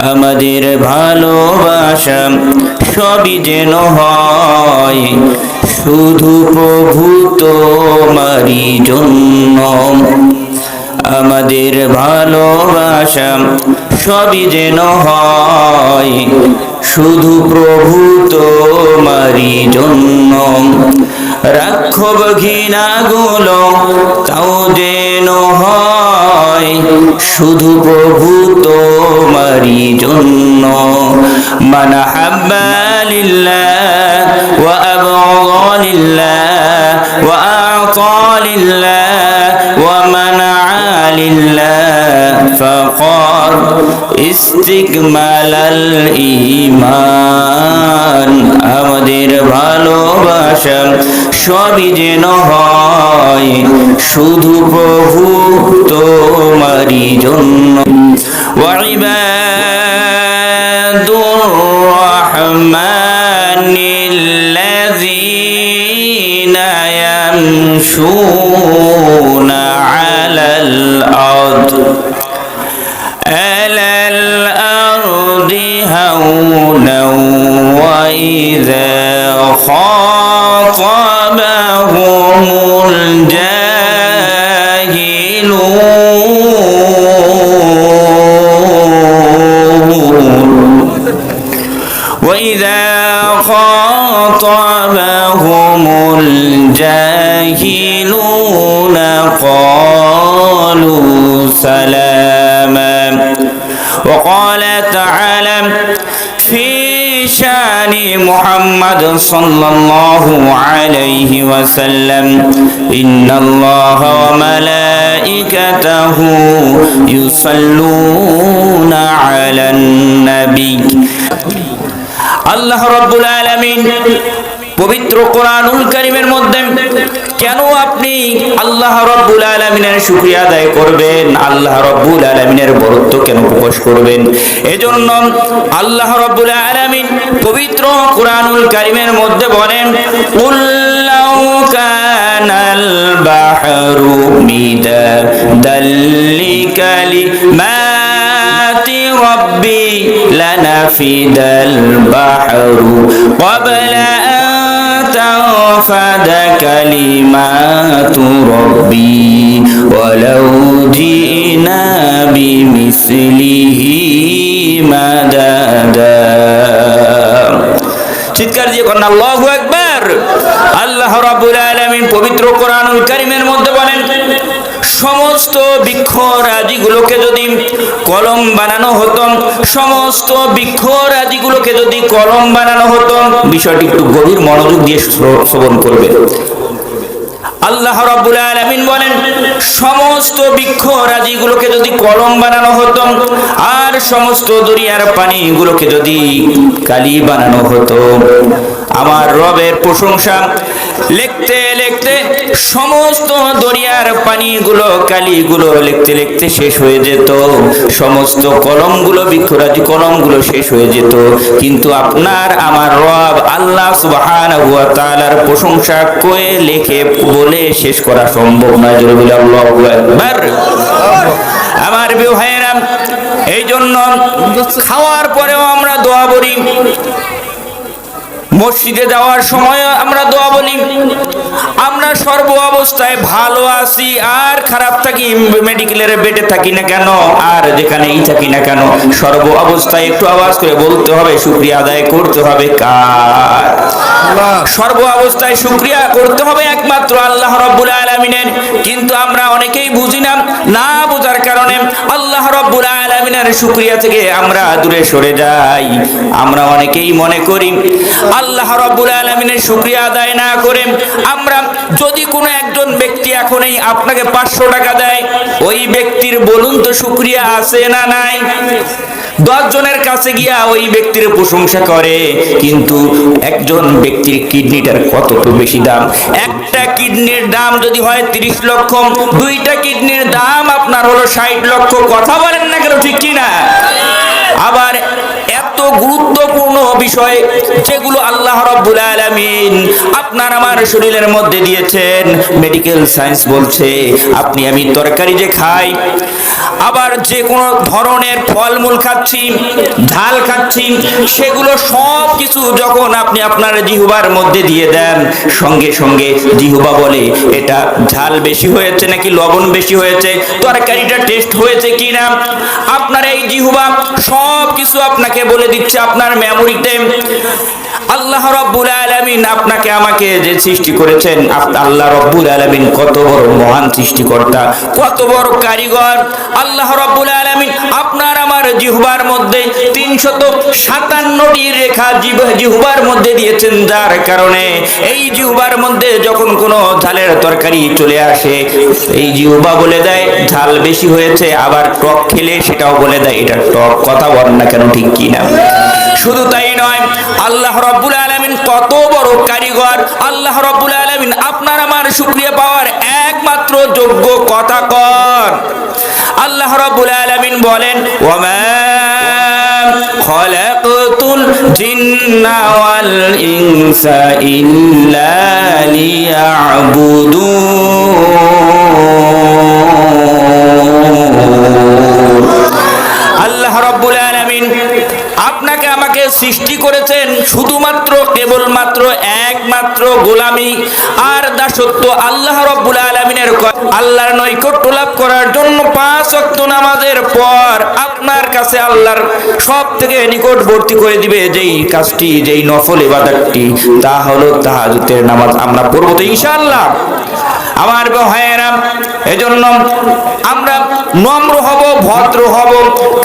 আমাদের ভালোবাসা সবই যেন হয়। শুধু প্রভু তোমারই জন্য। আমাদের ভালোবাসা সবই যেন হয়। শুধু প্রভু তোমারই জন্য। রাক্ষব ঘৃণা ঘৃণাগুলো, তাও যেন হয়। শুধু প্রভু তোমারই জন্য من حب لله وأبغض لله وأعطى لله ومنع لله فقد استكمل الإيمان আমাদের ভালোবাসা সবই যেন হয় শুধু প্রভু তোমারই জন্য وعباد الرحمن الذين يمشون على الأرض سلاما. وقال تعالى في شان محمد صلى الله عليه وسلم إن الله وملائكته يصلون على النبي. الله رب العالمين পবিত্র কোরআনুল কারীমের মধ্যে কেন আপনি আল্লাহ রব্বুল আলামিনের শুকরিয়া আদায় করবেন আল্লাহ রব্বুল আলামিনের বরত্ব কেন প্রকাশ করবেন এজন্য আল্লাহ রব্বুল আলামিন পবিত্র কোরআনুল কারীমের মধ্যে বলেন কুল্লাউ কানাল বাহরু মিদাদাল লিকালিমাতি রব্বি لنفد البحر قبل أن تنفد كلمات ربي ولو جئنا بمثله مددا চিৎকার দিয়ে কন্যা আল্লাহু আকবার আল্লাহ রাব্বুল আলামিন পবিত্র কোরআনুল কারীমের মধ্যে বলেন সমস্ত বৃক্ষ রাজিগুলোকে যদি কলম বানানো হতো, সমস্ত বৃক্ষ রাজিগুলোকে যদি কলম বানানো হতো, বিষয়টি একটু গভীর মনোযোগ দিয়ে শ্রবণ করবে। আল্লাহ বলেন, সমস্ত বৃক্ষ রাজিগুলোকে যদি কলম বানানো হতো, আর সমস্ত দরিয়ার পানিগুলোকে যদি কালি বানানো হতো। আমার রবের প্রশংসা লিখতে লিখতে সমস্ত দরিয়ার পানিগুলো, কালিগুলো লিখতে লিখতে শেষ হয়ে যেত। সমস্ত কলমগুলো, বৃক্ষরাজি কলমগুলো শেষ হয়ে যেত। কিন্তু আপনার, আমার রব আল্লাহ সুবহানাহু ওয়া তাআলার প্রশংসা কয়ে লিখে, বলে শেষ করা সম্ভব নয়। জোরে বলে, আল্লাহু আকবার। আমার ভাইয়েরা এই জন্য খাওয়ার পরেও আমরা দোয়া বলি মসজিদে যাওয়ার সময় আমরা দোয়া বলি। আমরা সর্ব অবস্থায় ভালো আছি আর খারাপ থাকি মেডিকেলের বেডে থাকি না কেন আর যেখানেই থাকি না কেন সর্ব অবস্থায় একটু আওয়াজ করে বলতে হবে শুক্রিয়া আদায় করতে হবে কার? সর্ব অবস্থায় শুক্রিয়া করতে হবে একমাত্র আল্লাহ রব্বুল আলমিনের। কিন্তু আমরা অনেকেই বুঝি না না বোঝার কারণে আল্লাহ রব্বুল আলমিনের শুক্রিয়া থেকে আমরা দূরে সরে যাই। আমরা অনেকেই মনে করি, আল্লাহ রব্বুল আলমিনের শুক্রিয়া আদায় না করে আমরা যদি কোনো একজন ব্যক্তি এখনই আপনাকে পাঁচশো টাকা দেয়, ওই ব্যক্তির বলুন তো শুক্রিয়া আছে না নাই? দশ জনের কাছে গিয়া ওই ব্যক্তির প্রশংসা করে, কিন্তু একজন ব্যক্তির কিডনিটার কত তো বেশি দাম? একটা কিডনির দাম যদি হয় তিরিশ লক্ষ, দুইটা কিডনির দাম আপনার হলো ষাট লক্ষ, কথা বলেন না কেন ঠিক কি না আবার গুরুত্বপূর্ণ বিষয় যেগুলো আল্লাহ রব্বুল আলামিন আপনার আমার শরীরের মধ্যে দিয়েছেন। মেডিকেল সায়েন্স বলছে, আপনি আমি তরকারি যে খাই, আবার যে কোনো ধরনের ফলমূল খাচ্ছি খাচ্ছি, সেগুলো সব কিছু যখন আপনি আপনার জিহুবার মধ্যে দিয়ে দেন, সঙ্গে সঙ্গে জিহুবা বলে, এটা ঝাল বেশি হয়েছে নাকি লবণ বেশি হয়েছে, তরকারিটা টেস্ট হয়েছে কিনা, আপনার এই জিহুবা সব কিছু আপনাকে বলে দিচ্ছে আপনার মেমোরিতে আল্লাহ রব্বুল আলামিন আপনাকে আমাকে যে সৃষ্টি করেছেন আল্লাহ রব্বুল আলামিন কত বড় মহান সৃষ্টিকর্তা, কত বড় কারিগর। আল্লাহ রব্বুল আলামিন আপনার আমার জিহবার মধ্যে তিনশত সাতান্নটি রেখা জিহবার মধ্যে দিয়েছেন, যার কারণে এই জিহবার মধ্যে যখন কোনো ঝালের তরকারি চলে আসে, এই জিহবা বলে দেয়, ঝাল বেশি হয়েছে, আবার টক খেলে সেটাও বলে দেয়, এটা টক কথা বল না কেন, ঠিক কি না? শুধু তাই নয়, আল্লাহ রব্বুল আলামিন কত বড় কারিগর। আল্লাহ রব্বুল আলামিন আপনার আমার শুকরিয়া পাওয়ার একমাত্র যোগ্য কথা কর। আল্লাহ রব্বুল আলামিন বলেন খলাকতুল জিন্না ইনসা ইল্লা আল্লাহ রব্বুল আলামিন আপনাকে আমাকে সৃষ্টি করেছেন শুধুমাত্র, কেবলমাত্র একমাত্র গোলামি আর দাসত্ব আল্লাহ রব্বুল আলামিনের আল্লাহর নৈকট্য লাভ করার জন্য পাঁচ ওয়াক্ত নামাজের পর আপনার কাছে আল্লাহর সব থেকে নিকটবর্তী করে দিবে যেই কাজটি, যেই নফল ইবাদতটি। তা হলো তাহাজুতের নামাজ। আমরা পড়ব তো ইনশাআল্লাহ। আমার ভাইয়েরা, এজন্য আমরা নম্র হব, ভদ্র হব।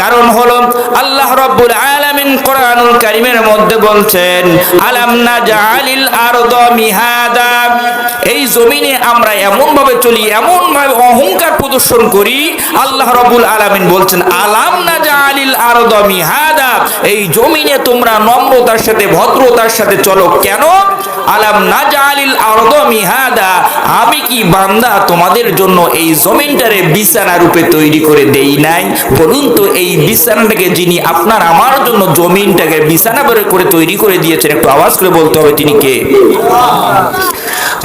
কারণ হলো আল্লাহ রব্বুল আলামিন কোরআনুল কারীমের মধ্যে বলছেন, আলাম নাজালিল আরদ মিহাদা? এই জমিনে আমরা এমন ভাবে চলি এমন ভাবে অহংকার প্রদর্শন করি, আল্লাহ রব্বুল আলামিন বলছেন, আলাম নাজালিল আরদ মিহাদা? এই জমিনে তোমরা নম্রতার সাথে, ভদ্রতার সাথে চলো কেন? আলাম নাজালিল আরদ মিহাদা? আমি কি বান্দা তোমাদের জন্য এই জমিনটারে বিছানা রূপে তৈরি করে দেই নাই। বলুন তো, এই বিছানাটাকে যিনি আপনার, আমার জন্য জমিনটাকে বিছানা বের করে তৈরি করে দিয়েছেন, একটু আওয়াজ করে বলতে হবে তিনি কে?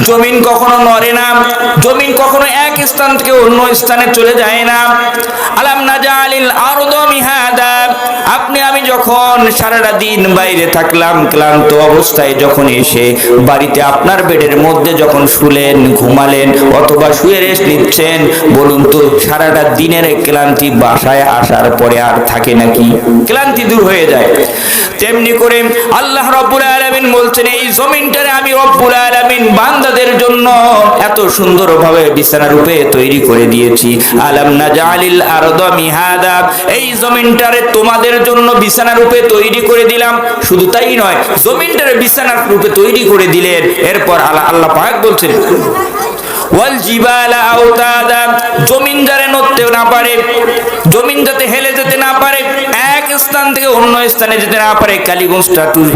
জমিন কখনো নড়ে না, জমিন কখনো এক স্থান থেকে অন্য স্থানে চলে যায় না। আলাম নাজালিল আরদ মিহাদা আপনি, আমি যখন সারাটা দিন বাইরে থাকলাম, ক্লান্ত অবস্থায় যখন এসে বাড়িতে আপনার বেডের মধ্যে যখন শুলেন, ঘুমালেন অথবা শুয়ে রেস্ট নিচ্ছেন, বলুন তো, সারাটা দিনের ক্লান্তি বাসায় আসার পরে আর থাকে নাকি? ক্লান্তি দূর হয়ে যায়। তেমনি করে আল্লাহ রব্বুল আলামিন বলছেন, এই জমিনটারে আমি রব্বুল আলামিন বান্দাদের জন্য এত সুন্দরভাবে বিছানা রূপে তৈরি করে দিয়েছি। আলাম নাজালিল আরদ মিহাদা, এই জমিনটারে তোমাদের জন্য বিছানা রূপে তৈরি করে দিলাম। শুধু তাই নয় বিছানা রূপে তৈরি করে দিলেন। এরপর আল্লাহ আল্লাহ পাক বলছেন, ওয়াল জিবালা আওতাদা নড়তে না পারে হেলে যেতে না পারে, এক স্থান থেকে অন্য স্থানে যেতে না পারে।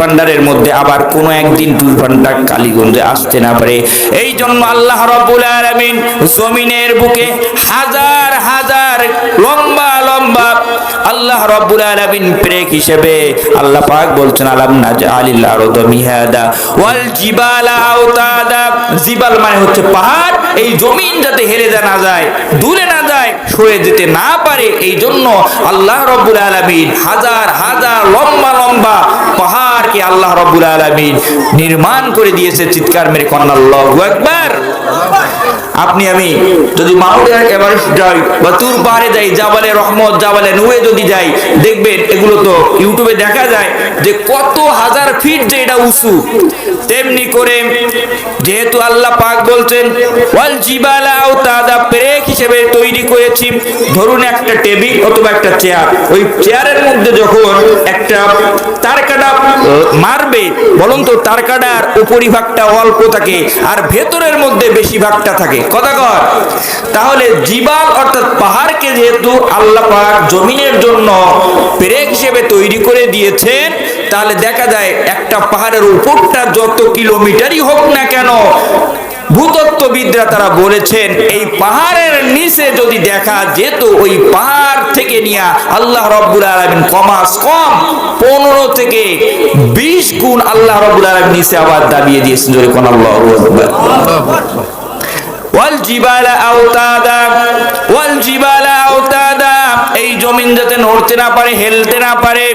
ভান্ডারের মধ্যে, আবার কোনো একদিন টুস ভান্ডার কালীগঞ্জে আসতে না পারে। এই জন্য আল্লাহ রব্বুল আলামিন জমিনের বুকে হাজার হাজার লম্বা আল্লাহ রব্বুল আলামিন প্রেক হিসেবে আল্লাহ পাক বলছেন, আলাম নাজালিল আরদ মিহাদা ওয়াল জিবালা আওতাদা। জিবাল মানে হচ্ছে পাহাড়, এই জমিন যাতে হেলে যা না যায় দূরে না যায়, সরে যেতে না পারে এই জন্য আল্লাহ রব্বুল আলামিন হাজার হাজার লম্বা লম্বা পাহাড়কে আল্লাহ রব্বুল আলামিন নির্মাণ করে দিয়েছে, চিৎকার মেরে কন্যা আল্লাহু আকবার। আপনি, আমি, যদি মাউন্ট এভারেস্ট যাই বা তুর পাহাড়ে যাই, জাবালে রহমত, জাবালে নুয়ে যদি যাই, দেখবেন এগুলো তো ইউটিউবে দেখা যায়। যে কত হাজার ফিট যে এটা উঁচু, তেমনি করে যেহেতু আল্লাহ পাক বলছেন, ওয়াল জিবালা ও তাদা প্রেক হিসেবে তৈরি করেছি, ধরুন একটা টেবিল অথবা একটা চেয়ার। ওই চেয়ারের মধ্যে যখন একটা তারকাটা মারবে, বলুন তো তারকাটার উপরিভাগটা অল্প থাকে আর ভেতরের মধ্যে বেশি ভাগটা থাকে। কথা কর তাহলে জিবাল অর্থাৎ পাহাড়কে যেহেতু আল্লাহ পাক জমিনের জন্য পেরেক হিসেবে তৈরি করে দিয়েছেন তাহলে দেখা যায় একটা পাহাড়ের উপরটা যত কিলোমিটারই হোক না কেন, ভূতত্ত্ববিদরা তারা বলেছেন, এই পাহাড়ের নিচে যদি দেখা যেত, ওই পাহাড় থেকে নিয়ে আল্লাহ রব্বুল আলমিন কমাস কম, পনেরো থেকে বিশ গুণ আল্লাহ রব্বুল আলমিন নিচে আবার দাবিয়ে দিয়েছেন, জোরে কোন এই জমিন যাতে নড়তে না পারে, হেলতে না পারে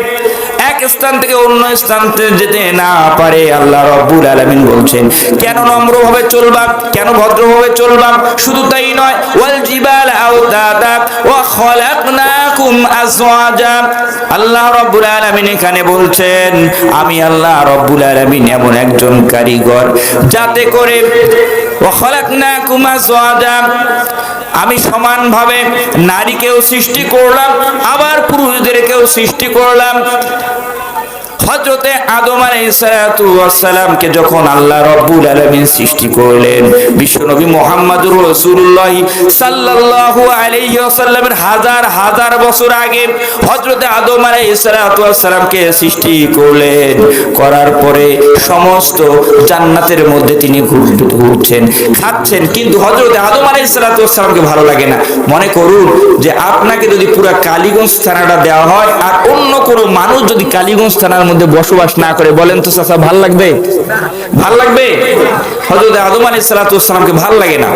এক স্থান থেকে অন্য স্থান যেতে না পারে, আল্লাহ রব্বুল আলামিন বলছেন। কেন নম্রভাবে চলবা, কেন ভদ্রভাবে চলবা? শুধু তাই নয়, ওয়াল জিবাল আওদাদা ওয়া খলাকনাকুম আজওয়াজা। আল্লাহ রব্বুল আলামিন এখানে বলছেন, আমি আল্লাহ রব্বুল আলামিন এমন একজন কারিগর, যাতে করে ওয়া খলাকনাকুম আজওয়াজা আমি সমানভাবে নারীকেও সৃষ্টি করলাম আবার পুরুষদেরকেও সৃষ্টি করলাম। হজরতে আদম আলাইসালামকে যখন আল্লাহ রব্বুল আলমিন সৃষ্টি করলেন, বিশ্বনবী মোহাম্মদুর রসুল্লাহ সাল্লাল্লাহু আলাইহি ওয়াসাল্লামের হাজার হাজার বছর আগে হজরতে আদম আলাইসালামকে সৃষ্টি করলেন। করার পরে সমস্ত জান্নাতের মধ্যে তিনি ঘুর- ঘুরছেন, খাচ্ছেন। কিন্তু হজরতে আদম আলাইসালামকে ভালো লাগে না। মনে করুন যে আপনাকে যদি পুরো কালীগঞ্জ থানাটা দেওয়া হয় আর অন্য কোনো মানুষ যদি কালীগঞ্জ থানার মধ্যে বসবাস না করে, বলেন তো চাচা, ভালো লাগবে? ভালো লাগবে? হজরত আদম আলী সালাতামকে ভালো লাগে না।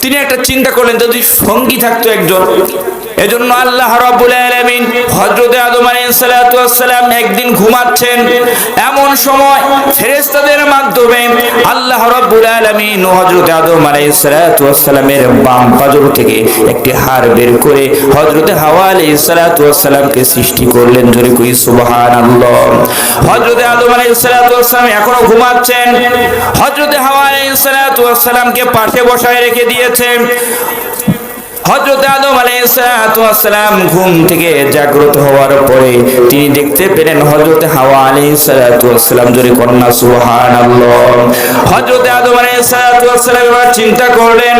তিনি একটা চিন্তা করলেন, যদি সঙ্গী থাকতো একজন এজন্য আল্লাহ রাব্বুল আলামিন হযরত আদম আলাইহিস ওয়াসসালাম একদিন ঘুমাচ্ছেন। এমন সময় ফেরেশতাদের মাধ্যমে আল্লাহ রাব্বুল আলামিন হযরত আদম আলাইহিস ওয়াসসালামের বাম পাজর থেকে একটি হাড় বের করে হযরত হাওয়া আলাইহিস ওয়াসসালামকে সৃষ্টি করলেন। জোরে কই সুবহানাল্লাহ। হযরত আদম আলাইহিস ওয়াসসালাম এখনও ঘুমাচ্ছেন। হযরত হাওয়া আলাইহিস ওয়াসসালামকে পাশে বসায় রেখে দিয়েছেন। হজরত আদম আলাইসালাম ঘুম থেকে জাগ্রত হওয়ার পরে তিনি দেখতে পেলেন হজরত হাওয়া আলাইসালাম জোরে কন্যা সুহান হজরত আদম আলাইসালাম এবার চিন্তা করলেন,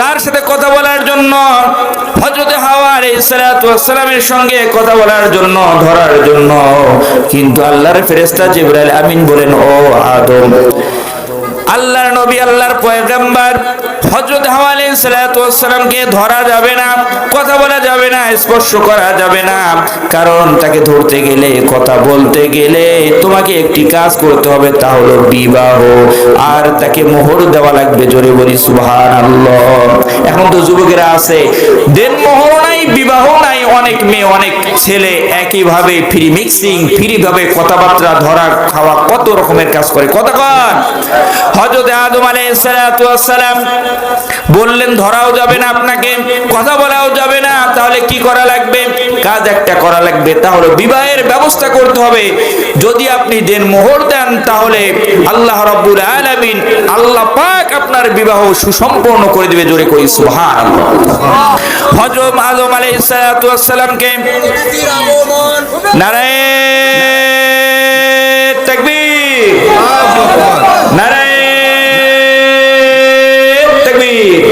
তার সাথে কথা বলার জন্য হজরত হাওয়া আলাইসালামের সঙ্গে কথা বলার জন্য, ধরার জন্য। কিন্তু আল্লাহর ফেরেস্তা জিবরাইল আমিন বলেন, ও আদম, আল্লাহর নবী, আল্লাহর পয়গাম্বার হযরত হাওয়া ওয়াসসালামকে ধরা যাবে না, কথা বলা যাবে না, স্পর্শ করা যাবে না। কারণ তাকে ধরতে গেলে, কথা বলতে গেলে তোমাকে একটি কাজ করতে হবে, তা হলো বিবাহ। আর তাকে মোহর দেওয়া লাগবে, জোরে বলি সুবহানাল্লাহ। এখন তো যুবকেরা আছে, দেন মোহর নাই, বিবাহ নাই অনেক মেয়ে, অনেক ছেলে একইভাবে ফ্রি মিক্সিং ফ্রি ভাবে কথাবার্তা, ধরা, খাওয়া, কত রকমের কাজ করে। কতক্ষণ হজরত আদম আলাইসালাম বললেন, ধরাও যাবে না আপনাকে, কথা বলাও যাবে না, তাহলে কি করা লাগবে? কাজ একটা করা লাগবে, তাহলে বিবাহের ব্যবস্থা করতে হবে। যদি আপনি দেন মোহর দেন, তাহলে আল্লাহ রাব্বুল আলামিন আল্লাহ পাক আপনার বিবাহ সুসম্পন্ন করে দিবে জোরে কই সুবহানাল্লাহ। হযরত আদম আলাইহিস সালাতু ওয়াস সালামকে নারায়ে তাকবীর। নারায়ে তাকবীর।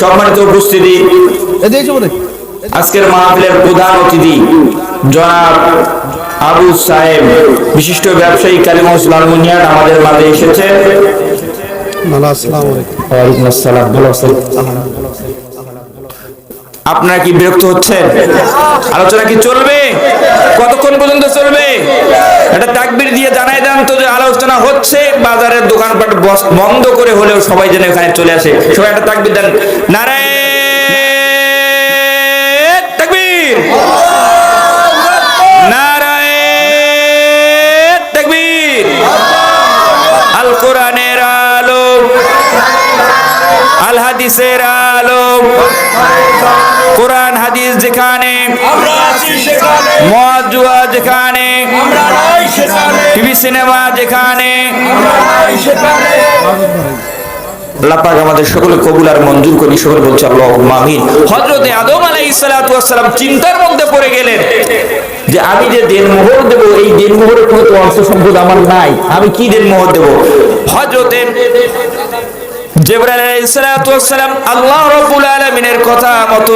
সম্মানিত উপস্থিতি আজকের মাহফিলের প্রধান অতিথি জনাব আবু সাহেব বিশিষ্ট ব্যবসায়ী কালিমস লালমুনিয়ার আমাদের মাঝে এসেছে। আপনারা কি বিরক্ত হচ্ছেন? আলোচনা কি চলবে? কতক্ষণ পর্যন্ত চলবে? এটা তাকবির দিয়ে জানাই দেন তো যে আলোচনা হচ্ছে। বাজারের দোকানপাট বন্ধ করে হলেও সবাই যেন এখানে চলে আসে। সবাই একটা তাকবির দেন। নারায় হাদিসের আলো। কোরআন হাদিস যেখানে মজুয়া যেখানে টিভি সিনেমা যেখানে। আল্লাহ আমাদের সকলে কবুল আর মঞ্জুর করি সকলে বলছে আল্লাহ আমিন। হযরতে আদম সালাম চিন্তার মধ্যে পড়ে গেলেন যে আমি যে দেন মোহর দেব এই দেন মোহরের কোনো তো অর্থ সম্পদ আমার নাই। আমি কি দেন মোহর দেব? হযরতে আল্লাহ কথা মতো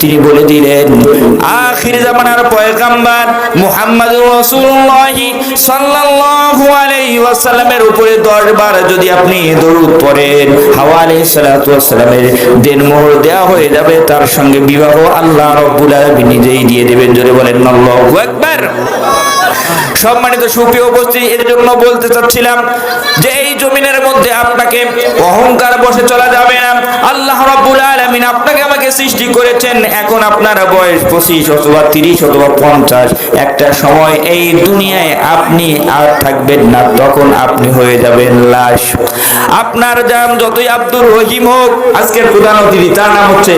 তিনি বলে দিলেন, আখির জামানার পয়গাম্বার মুহাম্মদুর রাসূলুল্লাহ উপরে 10 বার যদি আপনি দরুদ পড়েন, হাওয়া আলাইহিস সালাতু ওয়াসাল্লামের দেন মোহর দেয়া হয়ে যাবে, তার সঙ্গে বিবাহ আল্লাহ রাব্বুল আলামিন নিজেই দিয়ে দেবেন। জোরে বলেন, আল্লাহু আকবার। সম্মানিত সুপ্রিয় উপস্থিতি, এর জন্য বলতে চাচ্ছিলাম যে এই জমিনের মধ্যে আপনাকে অহংকার বসে চলা যাবে না। আল্লাহ রাব্বুল আলামিন আপনাকে আমাকে সৃষ্টি করেছেন এখন আপনার বয়স পঁচিশ অথবা তিরিশ অথবা পঞ্চাশ। একটা সময় এই দুনিয়ায় আপনি আর থাকবেন না, তখন আপনি হয়ে যাবেন লাশ। আপনার যান যতই আব্দুর রহিম হোক, আজকের প্রধান অতিথি, তার নাম হচ্ছে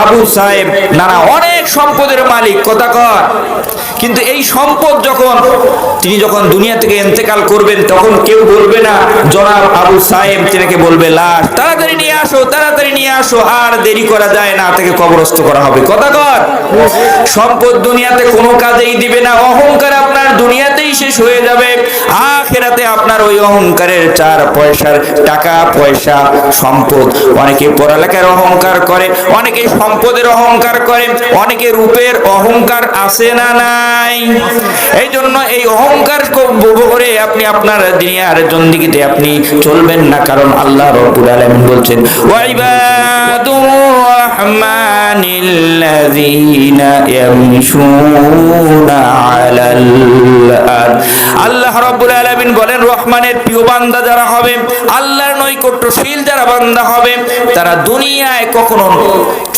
আবু সাহেব। নানা অনেক সম্পদের মালিক, কথা কর। কিন্তু এই সম্পদ যখন তিনি যখন দুনিয়া থেকে ইন্তেকাল করবেন, তখন কেউ বলবে না, জনাব আবু সাহেব তিনাকে বলবে লাশ তাড়াতাড়ি নিয়ে আসো, তাড়াতাড়ি নিয়ে আসো, আর দেরি করা যায় না, তাকে কবরস্থ করা হবে। কথা কর। সম্পদ দুনিয়াতে কোনো কাজেই দিবে না, অহংকার আপনার দুনিয়াতেই শেষ হয়ে যাবে। আখেরাতে আপনার ওই অহংকারের চার পয়সার টাকা, পয়সা, সম্পদ। অনেকে পড়ালেখার অহংকার করে, অনেকে সম্পদের অহংকার করে অনেকে রূপের অহংকার আসে না। নাই। এই জন্য এই অহংকার করে আপনি আপনার দুনিয়ার জন্দিগিতে আপনি চলবেন না, কারণ আল্লাহ রব্বুল আলামিন বলছেন ওয়াইবাদুর রহমানিল্লাযীনা ইয়ামশুনা আলাল আল্লাহ রব্বুল আলামিন বলেন, রহমানের প্রিয় বান্দা যারা হবে, আল্লাহর নৈকট্যশীল যারা বান্দা হবে, তারা দুনিয়ায় কখনো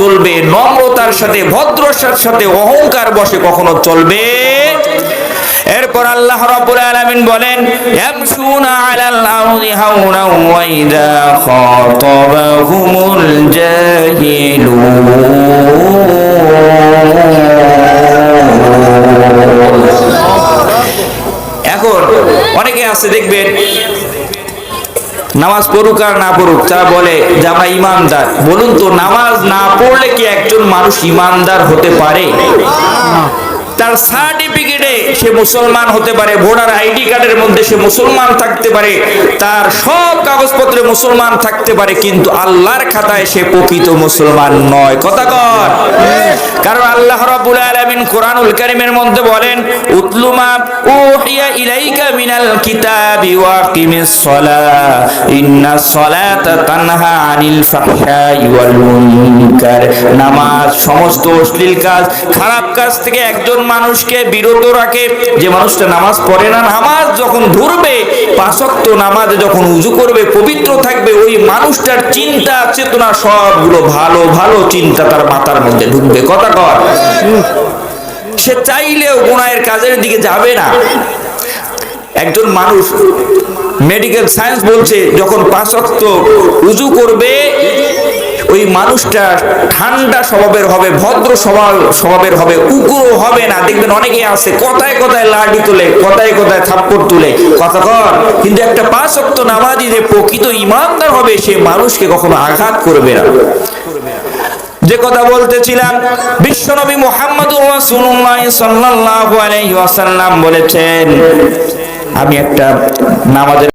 চলবে নম্রতার সাথে, ভদ্রতার সাথে, অহংকার বসে কখনো চলবে এরপর আল্লাহ রাব্বুল আলামিন বলেন, ইয়ামশুনা আলাল আরদি হাওনা ওয়া ইযা খাতাবাহুমুল জাহিলুন। এখন অনেকে আছে দেখবেন নামাজ পড়ুক আর না পড়ুক, তারা বলে, যে আমরা ইমানদার। বলুন তো, নামাজ না পড়লে কি একজন মানুষ ইমানদার হতে পারে? তার সার্টিফিকেটে সে মুসলমান হতে পারে, ভোটার আইডি কার্ডের মধ্যে সে মুসলমান থাকতে পারে, তার সব কাগজপত্রে মুসলমান থাকতে পারে, কিন্তু আল্লাহর খাতায় সে প্রকৃত মুসলমান নয়। কথা কর কারণ আল্লাহ রাব্বুল আলামিন কোরআনুল কারীমের মধ্যে বলেন উতলুমা উহিয়া ইলাইকা মিনাল কিতাবি ওয়া ইন্নাস সালাতা তানহা আনিল ফাহশাই ওয়াল মুনকার। নামাজ, সমস্ত অশ্লীল কাজ, খারাপ কাজ থেকে একজন মানুষকে বিরত রাখে। যে মানুষটা নামাজ পড়ে না, নামাজ যখন ধরবে, পাঁচক্ত নামাজ যখন উজু করবে, পবিত্র থাকবে, ওই মানুষটার চিন্তা, চেতনা সবগুলো ভালো ভালো চিন্তা তার মাথার মধ্যে ঢুকবে। কথা কর। সে চাইলেও গুনাহের কাজের দিকে যাবে না। একজন মানুষ মেডিকেল সায়েন্স বলছে, যখন পাঁচক্ত উজু করবে, ওই মানুষটা ঠান্ডা স্বভাবের হবে, ভদ্র স্বভাব, স্বভাবের হবে উগ্র হবে না। দেখবেন অনেকে আছে, কথায় কথায় লাঠি তুলে, কথায় কথায় থাপ্পড় তুলে। কথা কর। কিন্তু একটা পাঁচ অক্ত নামাজি যে প্রকৃত ইমানদার হবে, সে মানুষকে কখনো আঘাত করবে না। যে কথা বলতেছিলাম বিশ্বনবী মোহাম্মদ রাসূলুল্লাহ সাল্লাল্লাহু আলাইহি ওয়াসাল্লাম বলেছেন আমি একটা নামাজের